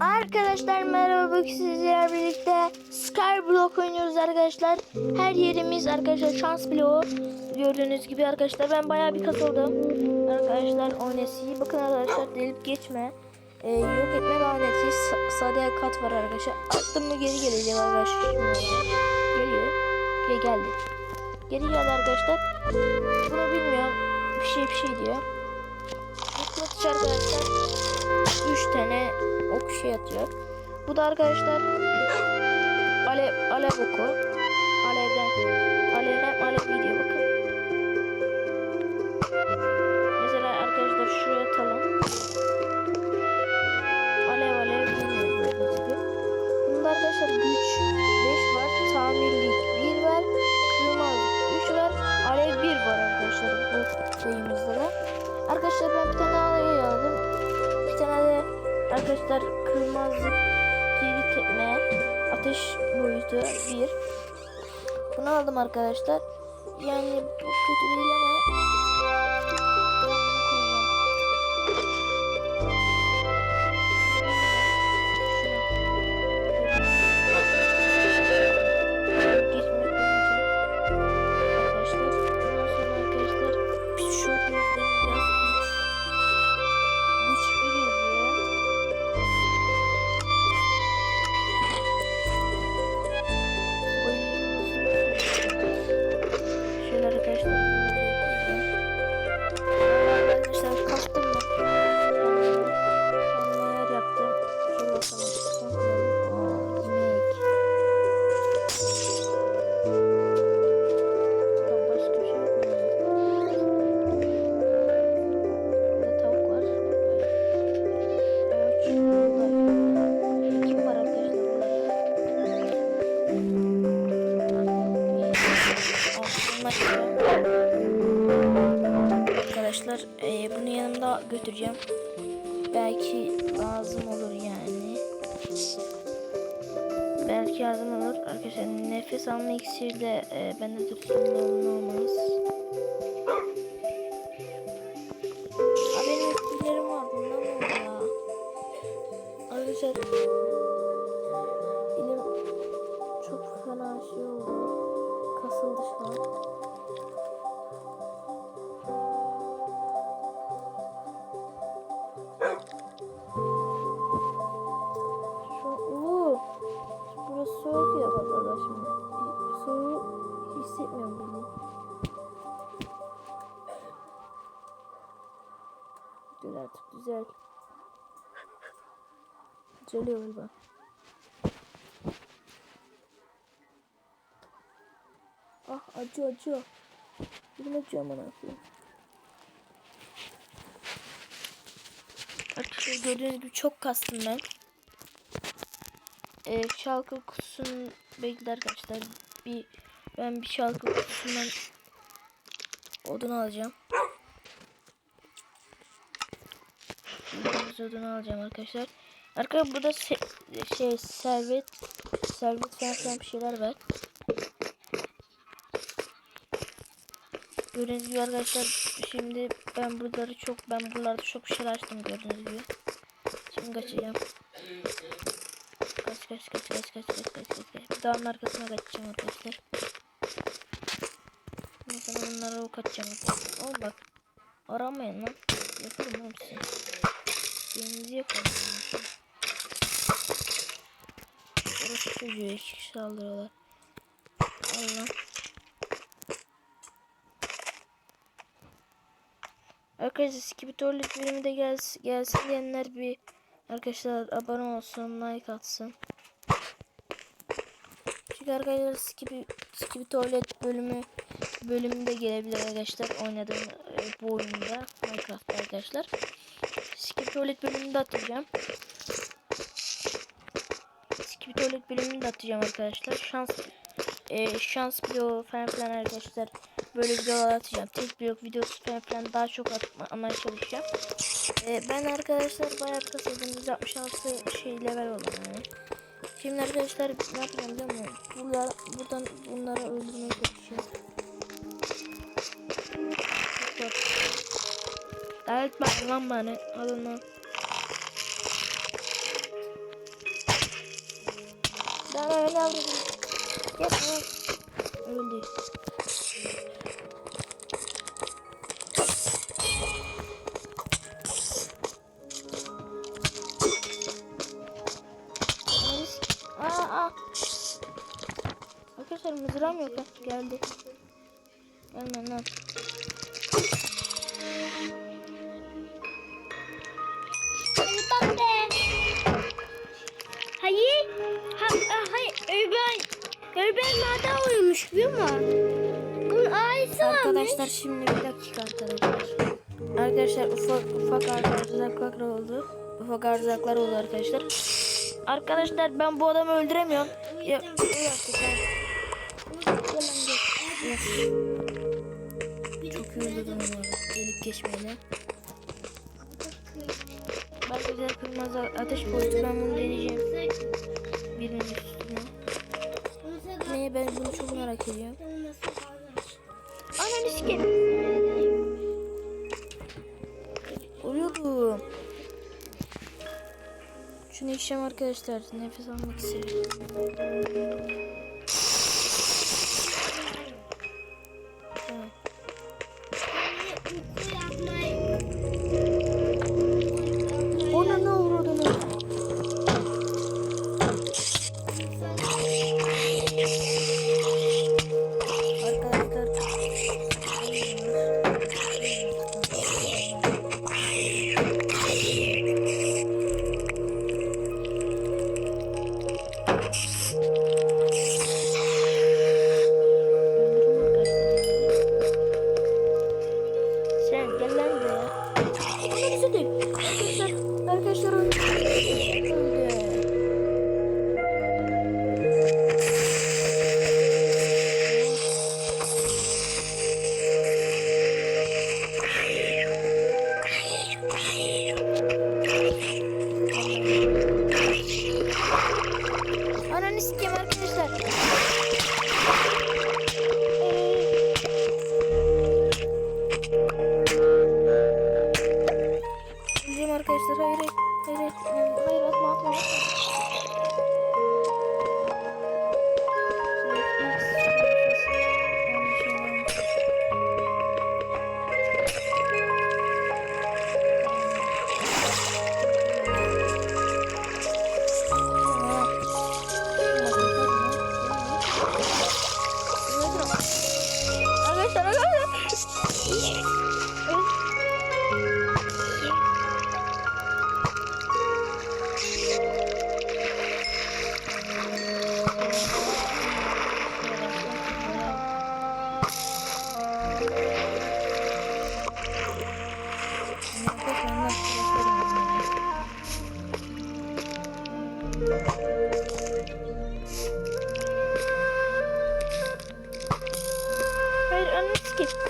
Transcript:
Arkadaşlar merhaba bugün sizlerle birlikte Skyblock oynuyoruz arkadaşlar. Her yerimiz arkadaşlar şans bloğu. Gördüğünüz gibi arkadaşlar ben bayağı bir kasıldım. Arkadaşlar oynesi bakın arkadaşlar delip geçme. Ee, yok etme laneti Sa- sade kat var arkadaşlar. Attım mı geri gelecek arkadaşlar. Geliyor. Geri geldi. Geri geldi arkadaşlar. Bunu bilmiyorum. Bir şey bir şey diyor. Mutlatıcı arkadaşlar. 3 tane ok şey atıyor. Bu da arkadaşlar alev alev oku. Alevden alev hem alev gidiyor bakın. Mesela arkadaşlar şuraya atalım. Alev alev gidiyor. Bunda arkadaşlar güç Bunu aldım arkadaşlar. Yani bu kötü değil ama Belki lazım olur yani. Belki yardım olur. Arkadaşlar nefes alma iksiri de e, bende ne olmaz. Aa, benim iksirlerim var. Bundan oldu ya? Arkadaşlar Galiba. Ah acıyor acıyor. Aman akıyım. Arkadaşlar gördüğünüz gibi çok kastım ben. Ee, şalkı kutusunun bekle arkadaşlar. Bir ben bir şalkı kutusundan odun alacağım. Bildiğiniz odun alacağım arkadaşlar. Arkadaşlar burada se şey servet servet falan bir şeyler var. Gördüğünüz gibi arkadaşlar şimdi ben buraları çok ben buralarda çok bir şeyler açtım gördüğünüz gibi. Şimdi kaçacağım. Kaç kaç kaç kaç kaç kaç kaç kaç kaç. Dağın arkasına kaçacağım arkadaşlar. Sonra bunlara ok atacağım. Oğlum bak. Aramayın lan. Yaparım oğlum sizi. Denizi yaparım. Orası çocuğu iki kişi saldırıyorlar. Allah. Arkadaşlar Skibitoğlu bölümü de gelsin, gelsin diyenler bir arkadaşlar abone olsun, like atsın. Çünkü arkadaşlar Skibi, Skibi Tuvalet bölümü bölümünde gelebilir arkadaşlar oynadığım e, bu oyunda Minecraft arkadaşlar. Skibi Tuvalet bölümünü de atacağım. Skibi Tuvalet bölümünü de atacağım arkadaşlar. Şans e, şans bloğu falan filan arkadaşlar böyle videolar atacağım. Tek blok videosu falan filan daha çok atmaya çalışacağım. E, ben arkadaşlar bayağı kasıldım. 166 şey level oldum yani. Şimdi arkadaşlar ne yapacağım biliyor musun? Bunlar, buradan bunları öldürmeye çalışacağım. Lanet bana lan bana. Alın lan. Ben öyle avradım. Gel lan. Öldü. Arkadaşlar mızram yok geldi. Gelme lan. Öben. Öben nerede uyumuş biliyor musun? Bunun ailesi varmış. Arkadaşlar şimdi bir dakika arkadaşlar. Arkadaşlar ufak ufak arzaklar oldu. Ufak arzaklar oldu arkadaşlar. Arkadaşlar ben bu adamı öldüremiyorum. Ya. Çok öldürdüm ya. Gelip geçmeyle. Arkadaşlar kırmızı ateş koydu. Ben bunu deneyeceğim. Birinin Neye ben bunu çok merak ediyorum. Ananı sikeyim. Oluyordu. Şunu içeceğim arkadaşlar. Nefes almak istiyorum. Tamam. Arkadaşlar öldü. Öldü. Ananı sikeyim Öleceğim arkadaşlar. Thank.